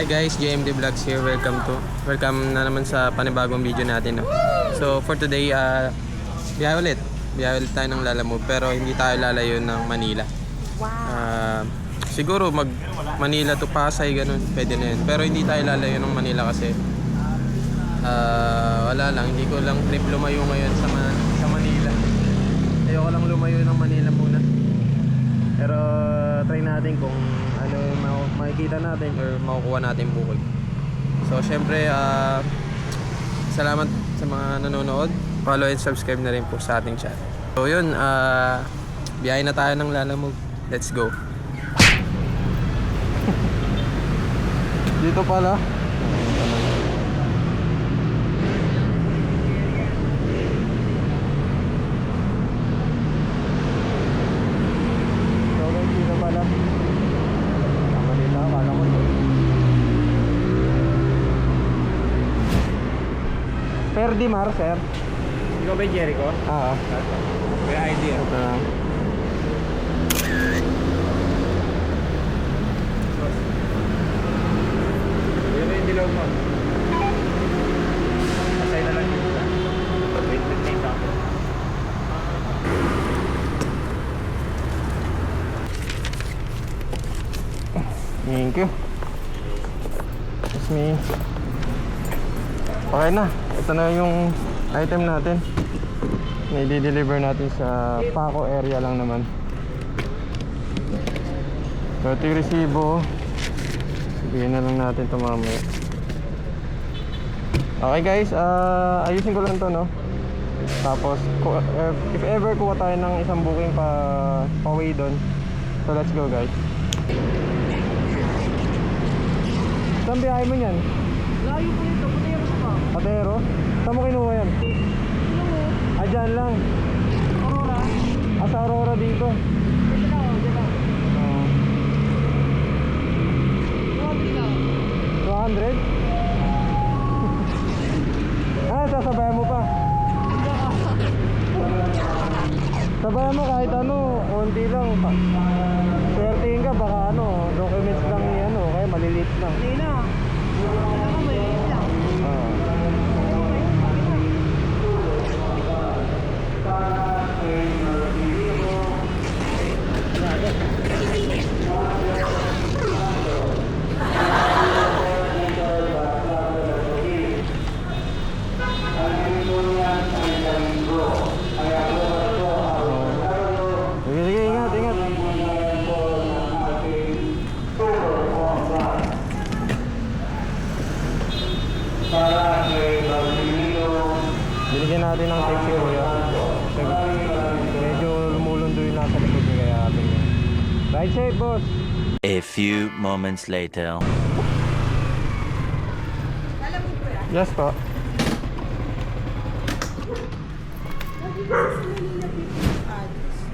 Hi guys, JMD Vlogs here. Welcome to welcome na naman sa panibagong video natin. No? So for today, uh, biyahe ulit. Biyahe ulit tayo ng Lalamove pero hindi tayo lalayo ng Manila. Ah, siguro mag Manila to Pasay ganun, pwede na yun. Pero hindi tayo lalayo ng Manila kasi ah, wala lang, hindi ko lang trip lumayo ngayon sa, Ma- sa Manila. Ayoko lang lumayo ng Manila muna. Pero try natin kung ano yung ma- makikita natin or makukuha natin bukod. So syempre, ah, salamat sa mga nanonood. Follow and subscribe na rin po sa ating channel. So yun, ah, biyahe na tayo ng Lalamove. Let's go. Dito pala. So guys, dito pala. Tama dito, akala ko doon. Ferdimar, sir. Ikaw ba yung Jericho? Ah, May idea. ito na. Yun na yung dilaw mo. Pasay na lang isa. Wait, wait, wait ako. Thank you. That's me. Okay na. Ito na yung item natin. May deliver natin sa Paco area lang naman. So ito yung resibo. Sabihin na lang natin ito mamaya. Okay guys, ah ayusin ko lang to no. Tapos eh, if ever kuha tayo ng isang booking pa pa way doon. So let's go guys. Saan biyahe mo yan? Layo po ito. Patero? Saan mo kinuha yan? Ano? Ah, dyan lang. Aurora? Ah, sa Aurora dito. Dito na, oh, dito na. Ah, Grabe ka. 200? ah, sasabayan mo pa. Sabayan mo kahit ano, konti lang. Pa. Swertein ka, baka ano, documents lang yan, o kaya maliliit lang. Hindi na. Wala ka, maliit lang. Ah. Sige, sige, ingat, ingat. Binigyan natin ng tip si Kuya. Kasi medyo lumulundo yung nasa likod niya kaya atin yun. Ride safe, boss! A few moments later. Yes po.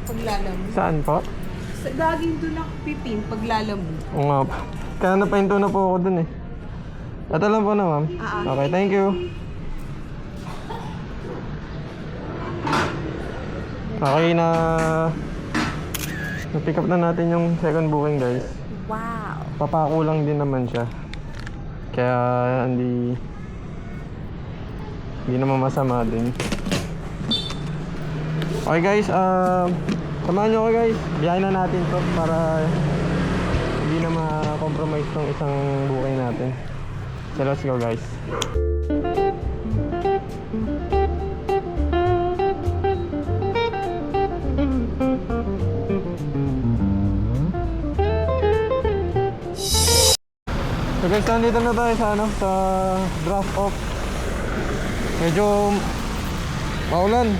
Paglalam. Saan po? Sa laging doon ako pipin paglalam mo. Oo nga po. Kaya napahinto na po ako dun eh. At alam po na ma'am. Ah, ah. Okay, thank you. Okay na na-pick up na natin yung second booking guys. Wow. Papako lang din naman siya. Kaya hindi hindi naman masama din. Okay guys, um samahan nyo ako guys. Biyahin na natin to para hindi na ma-compromise tong isang booking natin. So let's go guys. So guys, nandito na tayo sa ano, sa draft off. Medyo maulan.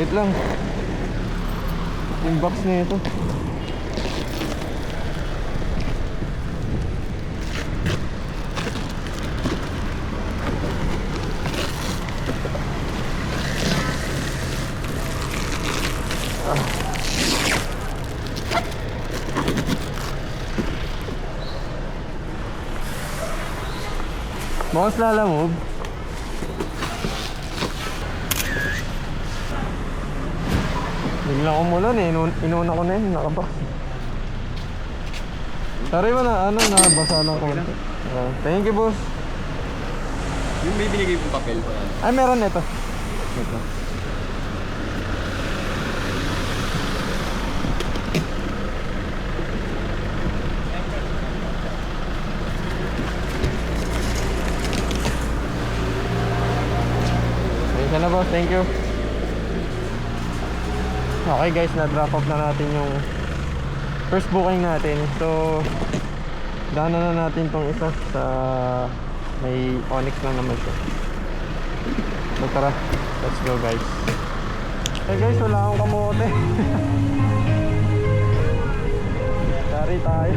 Wait lang. Yung box na ito. Boss lalamove. Biglang umulan eh. Inu- inuna ko na yun. Nakabox. Sorry mo na, ano, nabasa lang konti. Ah, thank you, boss. Yung may binigay pong papel ko. Ay, meron ito. Ito. Boss, thank you. Okay guys, na-drop off na natin yung first booking natin. So, daanan na natin tong isa sa may Onyx lang naman siya. So tara, let's go guys. Hey guys, wala akong kamote. Sorry tayo.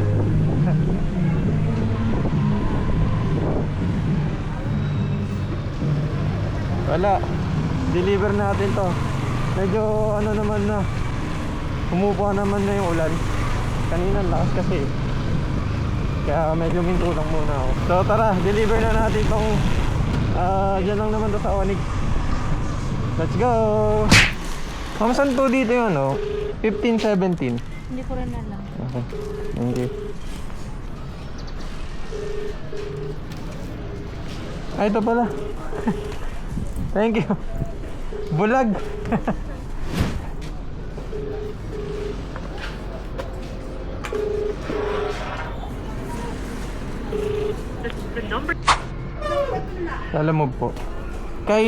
wala. Deliver natin to. Medyo ano naman na. Humupa naman na yung ulan. Kanina lakas kasi. Kaya medyo minto lang muna ako. So tara, deliver na natin tong ah dyan lang naman to sa Onyx. Let's go! Ma'am, saan po dito yung ano? 15, 17. Hindi ko rin alam. Okay. Thank you. Ay, ito pala. Thank you. Bulag. Alam mo po. Kay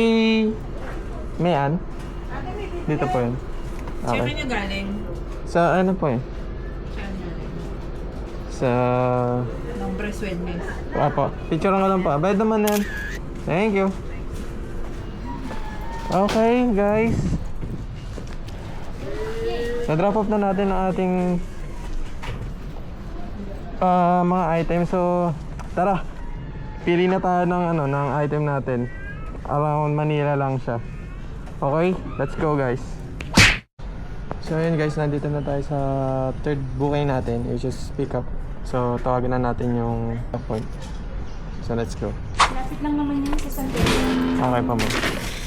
Mayan? Dito po yun. Saan Okay. nyo galing? Sa ano po yun? Galing? Sa... Nombre Swednes. Apo. Picture nga lang po. Bayad naman na yan. Thank you. Okay, guys. Na-drop off na natin ang ating ah, mga items. So, tara. Pili na tayo ng ano ng item natin. Around Manila lang siya. Okay, let's go guys. So yun guys, nandito na tayo sa third booking natin, which is pick up. So tawagan na natin yung point. So let's go. Traffic lang naman yun sa San Pedro. Okay pa mo.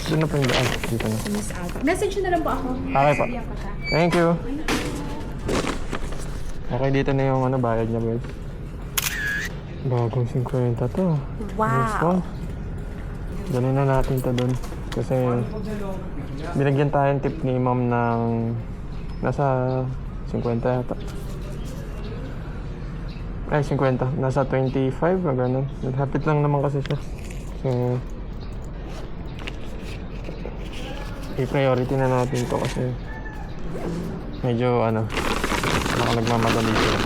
Doon na po yung daan. Dito na. Miss. Message na lang po ako. Okay po. Sabihan ko siya. Thank you. Okay, dito na yung ano, bayad niya, guys. Bagong 50 to. One. Dali na natin to doon. Kasi binigyan tayo ng tip ni ma'am ng nasa 50 yata. Ay, 50. Nasa 25 o ganun. Naghapit lang naman kasi siya. So, i-priority na natin to kasi medyo ano, baka nagmamadali sila.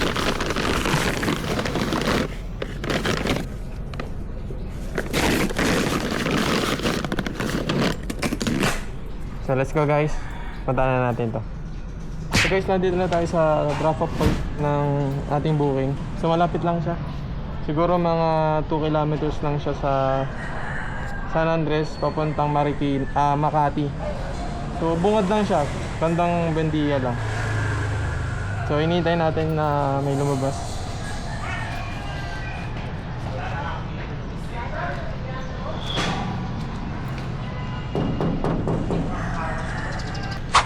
So let's go guys. Punta na natin to. So guys, nandito na tayo sa drop off point ng ating booking. So malapit lang siya. Siguro mga 2 kilometers lang siya sa San Andres papuntang Marikina, ah, Makati. So bungad lang siya, bandang Bendia lang. So hinihintay natin na may lumabas.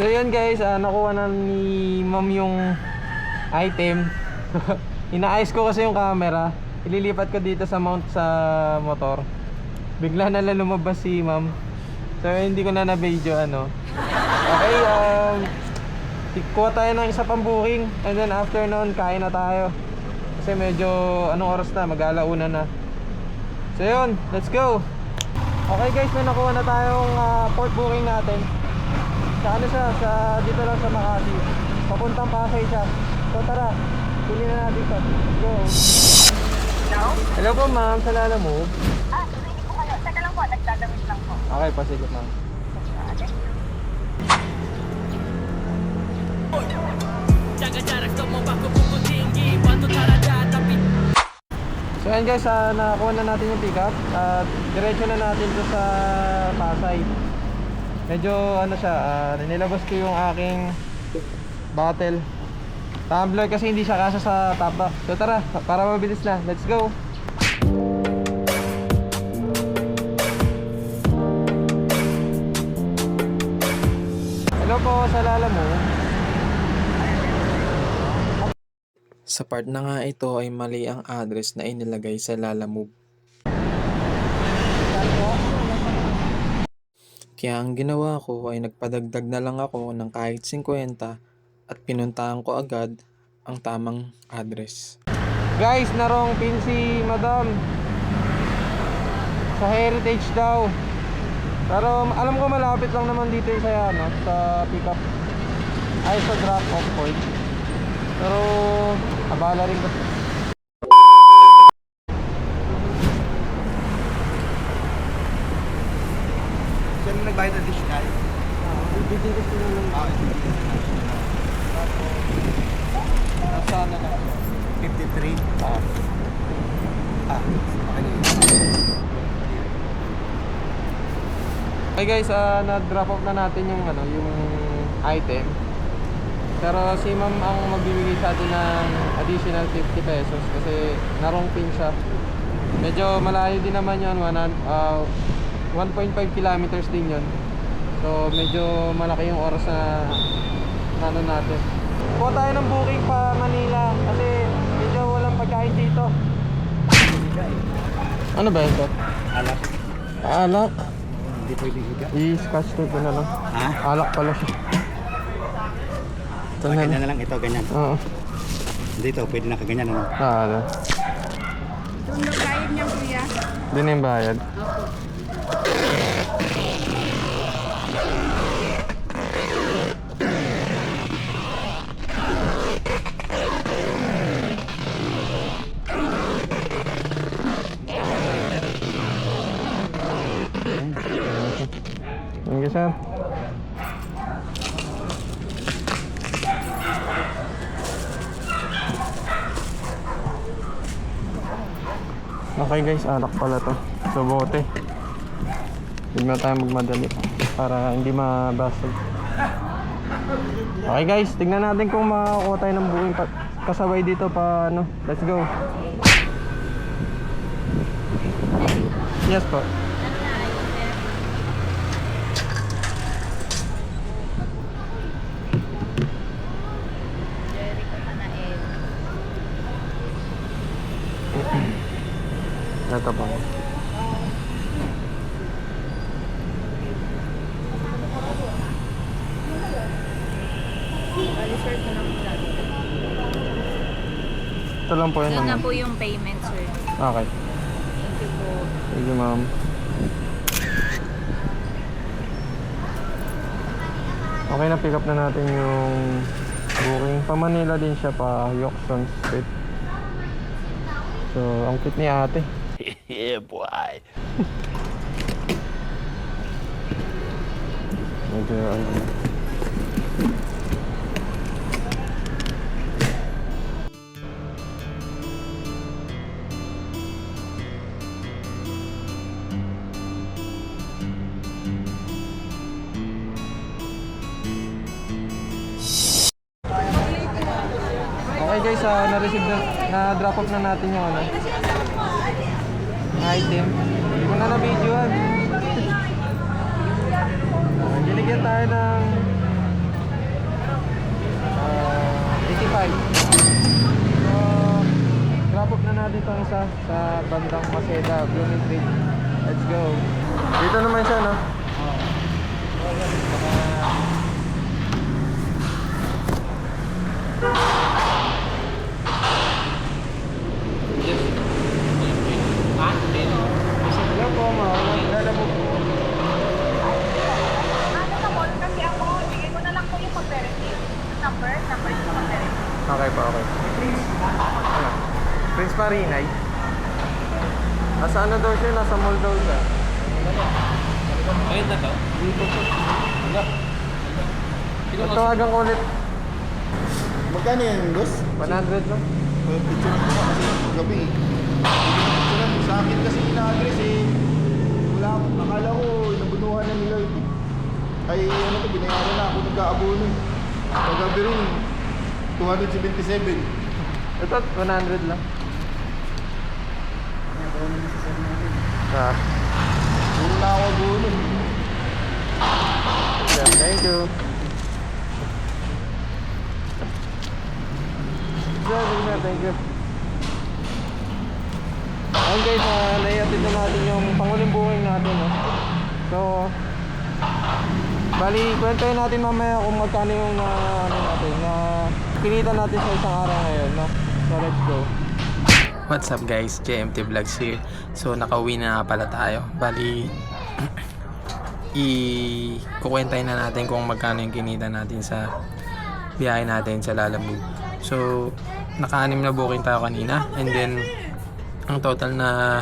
So yun guys, ah, nakuha na ni ma'am yung item. Inaayos ko kasi yung camera. Ililipat ko dito sa mount sa motor. Bigla na lang lumabas si ma'am. So hindi ko na na-video ano. Okay, um, kuha tayo ng isa pang booking. And then after noon, kain na tayo. Kasi medyo, anong oras na? Mag-alauna na. So yun, let's go! Okay guys, may nakuha na tayong ah, port booking natin. Sa ano siya, sa, dito lang sa Makati. Papuntang Pasay siya. So tara, pili na natin ito. Let's go! Hello? Hello po ma'am, sa Lala Move. Ah, hindi ko kayo. Teka lang po, nagdadamit lang po. Okay pa, sige ma'am. Ah, thank you. So yan guys, ah, nakakuha na natin yung pickup at diretso na natin to sa Pasay. Medyo ano siya, ah, nilabas ko yung aking bottle. Tumbler kasi hindi siya kasya sa top box. So tara, para mabilis na. Let's go! Po, sa Lala mo. Sa part na nga ito ay mali ang address na inilagay sa Lalamove. Kaya ang ginawa ko ay nagpadagdag na lang ako ng kahit 50 at pinuntahan ko agad ang tamang address. Guys, narong pin si Madam. Sa Heritage daw. Pero alam ko malapit lang naman dito yung sa, ano, sa pick up. Ay, sa drop off point. Pero, abala rin ko. Saan nagbayad additional? Bibigyan ko na lang. Ah, Nasa ano na. 53. Ah. Ah, ano yun? Okay guys, ah, na-drop off na natin yung ano, yung item. Pero si ma'am ang magbibigay sa atin ng additional 50 pesos kasi narong pin siya. Medyo malayo din naman yun, one, ah, 1.5 kilometers din yun. So medyo malaki yung oras na ano natin. Kuha tayo ng booking pa Manila kasi medyo walang pagkain dito. Ano ba ito? Alak. Alak. Hindi pwede higa. I-scotch tape ko na lang. Ha? Alak pala siya. Ito na lang. na lang ito, ganyan. Oo. Dito, pwede na kaganyan. Ano? Ah, ano. Yung nagbayad niya, kuya. Doon na yung bayad. Thank sir. Okay guys, alak pala to. So bote. Huwag na tayo magmadali para hindi mabasag. Okay guys, tignan natin kung makakuha tayo ng pa kasabay dito pa ano. Let's go. Yes po. Ito po. Ito lang po yun. Yun na po yung payment, sir. Okay. Thank you po. Thank you, ma'am. Okay na, pick up na natin yung booking. Pa Manila din siya, pa Yoxon Street. So, ang cute ni ate. yeah, boy. Medyo ano. Ah, na-receive na, na-drop off na natin yung ano. Item. Hindi ko na na-videoan. Uh, binigyan tayo ng ah, 85. So, drop off na natin itong isa sa bandang Maseda, Blooming Street. Let's go. Dito naman siya, no? Hello po, ma'am. Dala mo po. Ano na mall kasi ako, bigay ko na lang po yung pag-verify. Number, number yung pag-verify. Okay po, okay. Ano? Prince Marinay. Nasa ano daw siya? Nasa mall daw siya. Ayun na to? Dito po. Tawagan ko ulit. Magkano yan, boss? 100 lang. Uh, picture ko kasi gabi. Picture mo sa akin kasi ina-address eh. Wala ako. Akala ko nabunuhan na nila ito. Ay ano to, binayaran na ako nag-aabono. Paggabi rin, 277. Ito, 100 lang. Ah, Puro na ako abono. yeah, thank you. Ayun guys, ah, uh, naiatid na natin yung panguling buhay natin. No? So, bali, kwentuhin natin mamaya kung magkano yung na, ano natin, na kinita natin sa isang araw ngayon. No? So, let's go. What's up guys, JMT Vlogs here. So, nakauwi na pala tayo. Bali, i-kukwentahin na natin kung magkano yung kinita natin sa biyahe natin sa Lalamove. So, naka-anim na booking tayo kanina and then ang total na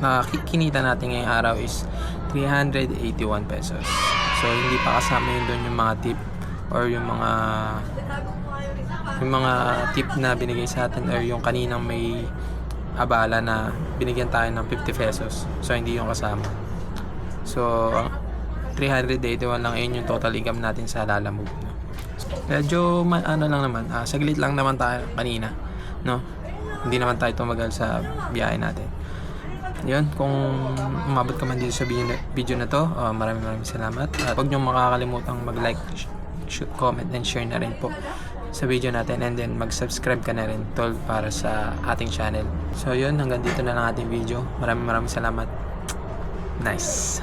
na natin ngayong araw is 381 pesos. So, hindi pa kasama yun doon yung mga tip or yung mga yung mga tip na binigay sa atin or yung kaninang may abala na binigyan tayo ng 50 pesos. So, hindi yung kasama. So, 381 lang yun yung total income natin sa Lalamove. Medyo ma- ano lang naman, ah, saglit lang naman tayo kanina, no? Hindi naman tayo tumagal sa biyahe natin. Yun, kung umabot ka man dito sa video na, video na to, ah, maraming maraming salamat. At huwag niyo makakalimutang mag-like, comment, and share na rin po sa video natin and then mag-subscribe ka na rin tol para sa ating channel. So yun, hanggang dito na lang ating video. Maraming maraming salamat. Nice.